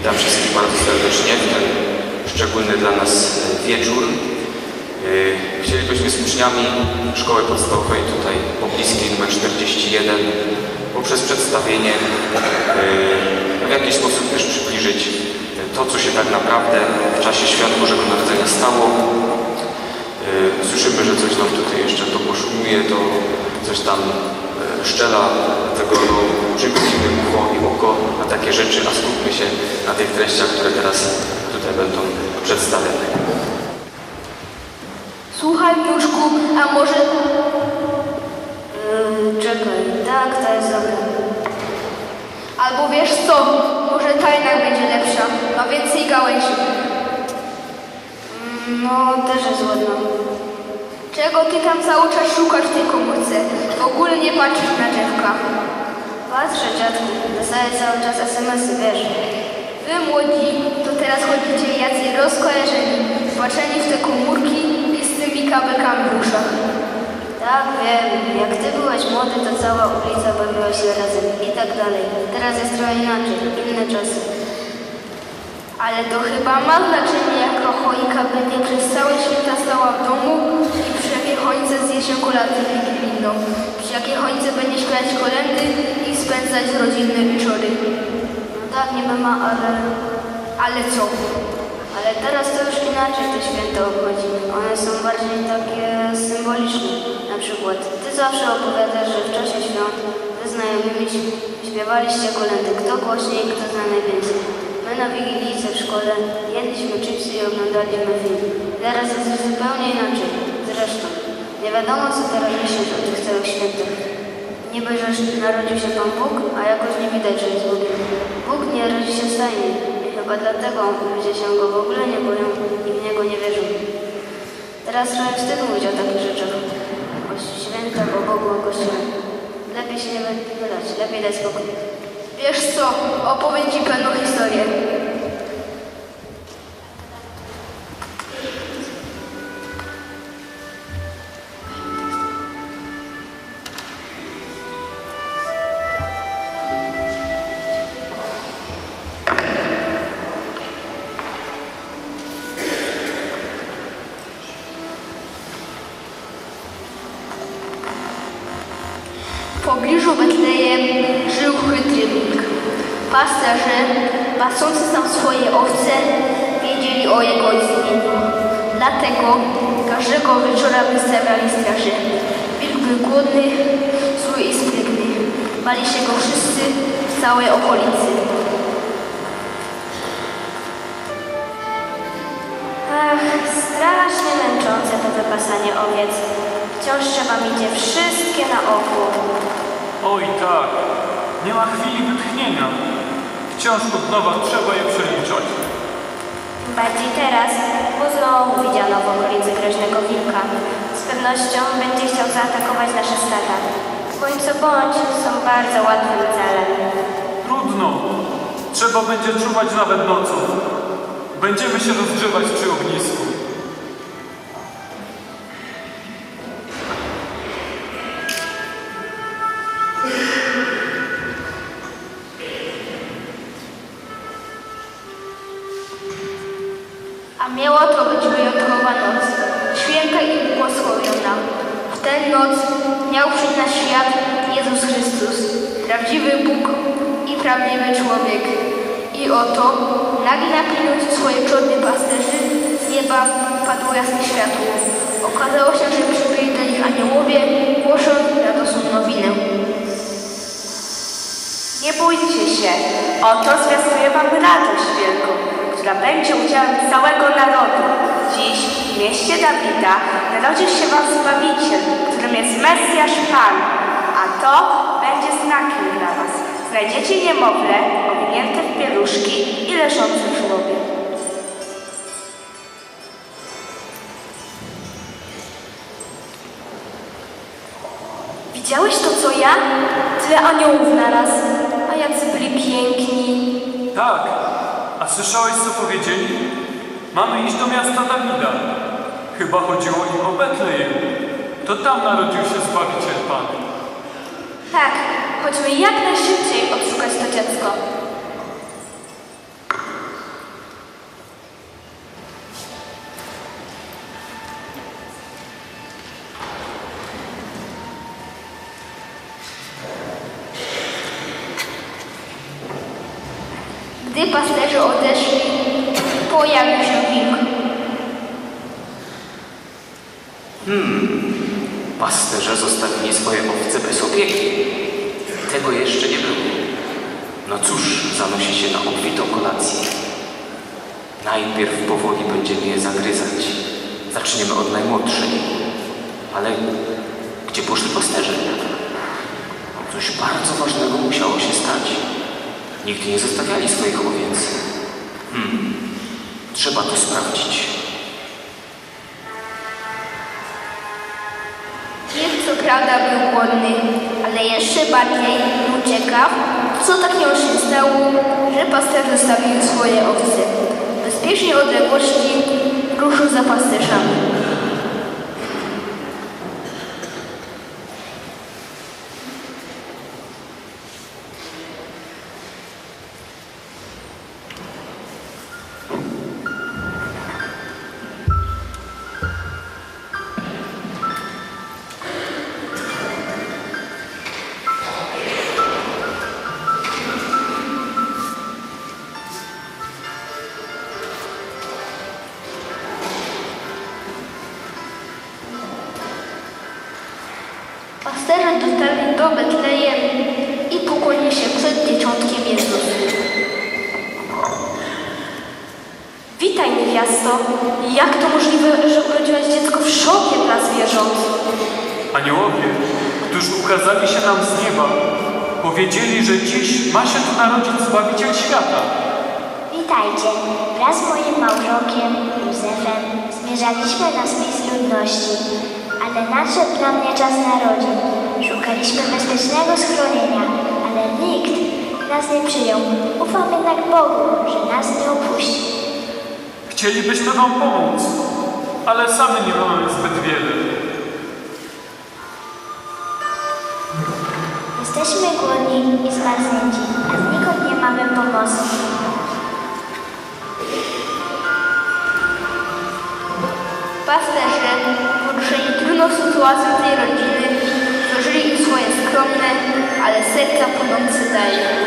Witam wszystkich bardzo serdecznie w ten szczególny dla nas e, wieczór. E, Chcielibyśmy z uczniami Szkoły Podstawowej tutaj pobliskiej nr 41 poprzez przedstawienie e, w jakiś sposób też przybliżyć to, co się tak naprawdę w czasie Świąt Bożego Narodzenia stało. Słyszymy, że coś nam tutaj jeszcze to poszumuje, to coś tam szczela, tego no, przymknijmy ucho i oko na takie rzeczy, a skupmy się na tych treściach, które teraz tutaj będą przedstawione. Słuchaj, Miuszku, a może... Yy, czekaj, tak, to jest dobre. Albo wiesz co, może ta jednak będzie lepsza, ma więcej gałęzi. Mm, No, też jest ładna. Czego ty tam cały czas szukasz w tej komórce? W ogóle nie patrzysz na drzewka. Patrzę, dziadku, dostaję cały czas SMS-y, wiesz. Wy młodzi, to teraz chodzicie jacy rozkojarzeni, wpatrzeni w te komórki i z tymi kabelkami w uszach. Tak, wiem, jak ty byłeś młody, to cała ulica bawiła się razem i tak dalej. Teraz jest trochę inaczej, inne czasy. Ale to chyba ma znaczenie, jaka choinka będzie przez całe święta stała w domu choince zje się kolację wigilijną. Przy jakiej choince będzie śpiewać kolendy i spędzać rodzinne wieczory. No tak, niby ma, ale... Ale co? Ale teraz to już inaczej te święta obchodzimy. One są bardziej takie symboliczne. Na przykład, ty zawsze opowiadasz, że w czasie świąt wy znajomymi śp- śpiewaliście kolendy, kto głośniej, kto zna najwięcej. My na Wigilijce w szkole jedliśmy chipsy i oglądaliśmy film. Teraz jest zupełnie nie wiadomo co teraz myśleć o tych całych świętach. Niby, że narodził się Pan Bóg, a jakoś nie widać, że jest Bogiem. Bóg nie rodzi się stajnie. I chyba dlatego ludzie się Go w ogóle nie boją i w Niego nie wierzą. Teraz trochę wstyd mówić o takich rzeczach. O świętach, o Bogu, o Kościele. Lepiej się nie wylać, lepiej dać spokój. Wiesz co? Opowiem ci pewną historię. Pasący tam swoje owce, wiedzieli o jego istnieniu. Dlatego każdego wieczora wystawiali straży. Wilk był głodny, zły i sprytny. Bali się go wszyscy w całej okolicy. Ach, strasznie męczące to wypasanie owiec. Wciąż trzeba je wszystkie na oku. Oj tak, nie ma chwili wytchnienia. Wciąż od nowa trzeba je przeliczać. Bardziej teraz, bo znowu widziano w okolicy groźnego wilka. Z pewnością będzie chciał zaatakować nasze stada. Bądź co bądź, są bardzo łatwym celem. Trudno. Trzeba będzie czuwać nawet nocą. Będziemy się rozgrzewać przy ognisku. A miała to być wyjątkowa noc, święta i błogosławiona. W tę noc miał przyjść na świat Jezus Chrystus, prawdziwy Bóg i prawdziwy człowiek. I oto, nagle napilnując swoje czorny pasterzy, z nieba padło jasne światło. Okazało się, że przybyli do nich aniołowie, głosząc radosną nowinę. Nie bójcie się, oto zwiastuję wam radość wielką, która będzie udziałem całego narodu. Dziś w mieście Dawida narodził się wam Zbawiciel, którym jest Mesjasz Pan, a to będzie znakiem dla was. Znajdziecie niemowlę owinięte w pieluszki i leżące w żłobie. Widziałeś to, co ja? Tyle aniołów naraz, a jacy byli piękni. Tak, słyszałeś co powiedzieli? Mamy iść do miasta Dawida. Chyba chodziło im o Betlejem. To tam narodził się Zbawiciel Pan. Tak, chodźmy jak najszybciej odszukać to dziecko. Pasterze zostawili swoje owce bez opieki. Tego jeszcze nie było. No cóż, zanosi się na obfitą kolację. Najpierw powoli będziemy je zagryzać. Zaczniemy od najmłodszej. Ale gdzie poszli pasterze? Coś bardzo ważnego musiało się stać. Nigdy nie zostawiali swoich owiec. Hmm, trzeba to sprawdzić. Prawda był głodny, ale jeszcze bardziej był ciekaw, co takiego się stało, że pasterze zostawił swoje owce. W bezpiecznej odległości ruszył za pasterzami. Jak to możliwe, że urodziłaś dziecko w szopie dla zwierząt? Aniołowie, którzy ukazali się nam z nieba, powiedzieli, że dziś ma się tu narodzić Zbawiciel świata. Witajcie. Wraz z moim małżonkiem Józefem zmierzaliśmy na spis ludności, ale nadszedł dla mnie czas narodzin. Szukaliśmy bezpiecznego schronienia, ale nikt nas nie przyjął. Ufam jednak Bogu, że nas nie opuści. Chcielibyśmy wam pomóc, ale sami nie mamy zbyt wiele. Jesteśmy głodni i zmarznięci, a znikąd nie mamy pomocy. Pasterze, poruszeni trudną sytuacją tej rodziny, złożyli im swoje skromne, ale serca płynące daje.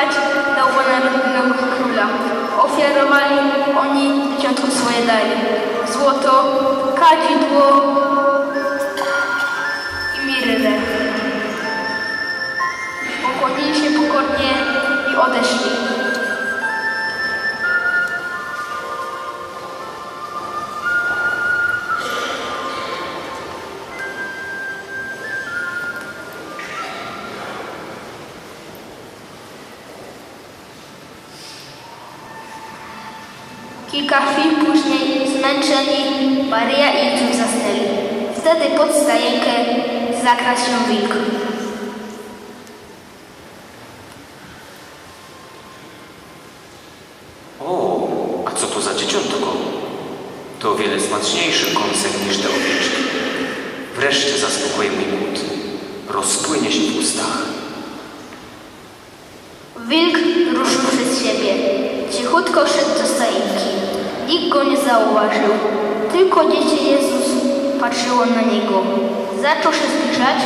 By spotkać nowonarodzonego króla. Ofiarowali oni dzieciątku swoje dary. Złoto, kadzidło i mirrę. Pokłonili się pokornie i odeszli. Kilka chwil później zmęczeni Maryja i Jezus zasnęli. Wtedy pod stajenkę zakradł się wilk. O, a co to za dzieciątko? To o wiele smaczniejszy kąsek niż te owieczki. Wreszcie zaspokoję mój głód. Rozpłynie się w ustach. Wilk ruszył przed siebie. Cichutko szedł do. Go nie zauważył. Tylko dziecię Jezus patrzyło na niego. Zaczął się zbliżać.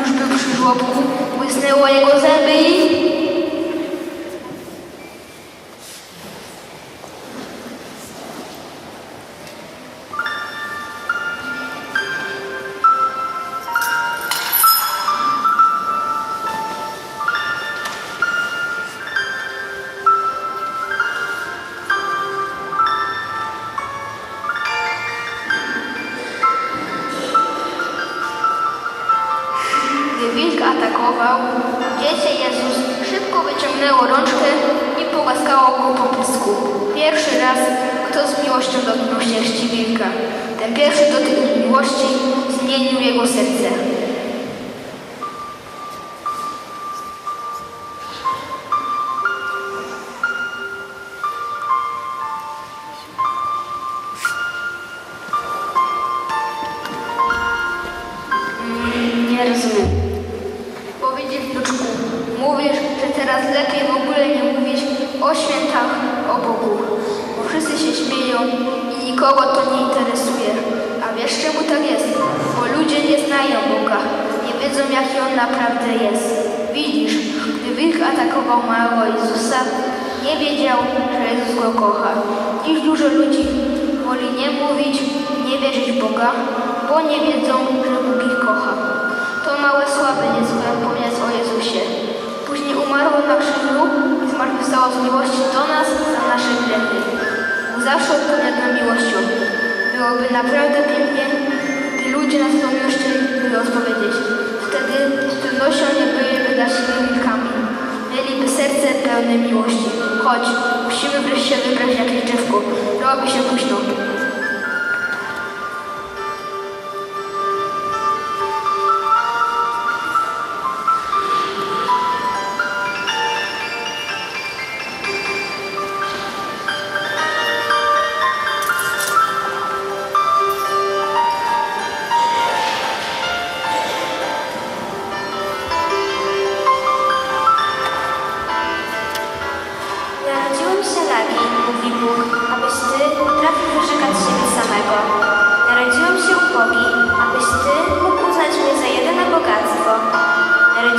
Już był przy żłobku. Błysnęło jego zęby i... wyciągnęło rączkę i pogłaskało go po pysku. Pierwszy raz kto z miłością dotknął ścieżki wilka. Ten pierwszy dotyk miłości zmienił jego serce. Teraz lepiej w ogóle nie mówić o świętach, o Bogu, bo wszyscy się śmieją i nikogo to nie interesuje. A wiesz czemu tak jest? Bo ludzie nie znają Boga, nie wiedzą jaki On naprawdę jest. Widzisz, gdy wilk atakował małego Jezusa, nie wiedział, że Jezus go kocha. Dziś dużo ludzi woli nie mówić, nie wierzyć Boga, bo nie wiedzą, że Bóg ich kocha. To małe słabe nie słuchają pomnieć o Jezusie. Później umarło na krzyżu i zmartwychwstało z miłości do nas za nasze grzechy. Był zawsze odpowiadał miłością. Byłoby naprawdę pięknie, gdy ludzie nas tą miłością by odpowiedzieć. Wtedy z pewnością nie byliby naszymi wilkami. Mieliby serce pełne miłości. Chodź, musimy wreszcie wybrać jakieś drzewko. Robi się późno.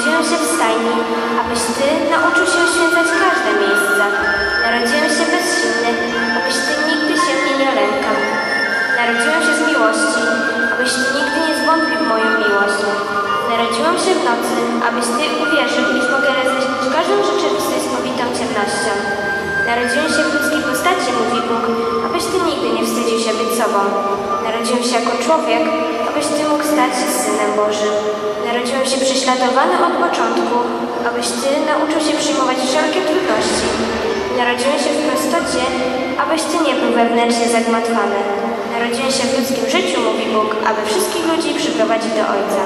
Narodziłem się w stajni, abyś Ty nauczył się oświęcać każde miejsce. Narodziłem się bezsilny, abyś Ty nigdy się mnie nie lękał. Narodziłem się z miłości, abyś Ty nigdy nie zwątpił w moją miłość. Narodziłem się w nocy, abyś Ty uwierzył, iż mogę rozjaśnić każdą rzeczywistość powitą ciemnością. Narodziłem się w ludzkiej postaci, mówi Bóg, abyś Ty nigdy nie wstydził się być sobą. Narodziłem się jako człowiek, abyś Ty mógł stać się Synem Bożym. Narodziłem się prześladowany od początku, abyś Ty nauczył się przyjmować wszelkie trudności. Narodziłem się w prostocie, abyś Ty nie był wewnętrznie zagmatwany. Narodziłem się w ludzkim życiu, mówi Bóg, aby wszystkich ludzi przyprowadzić do Ojca.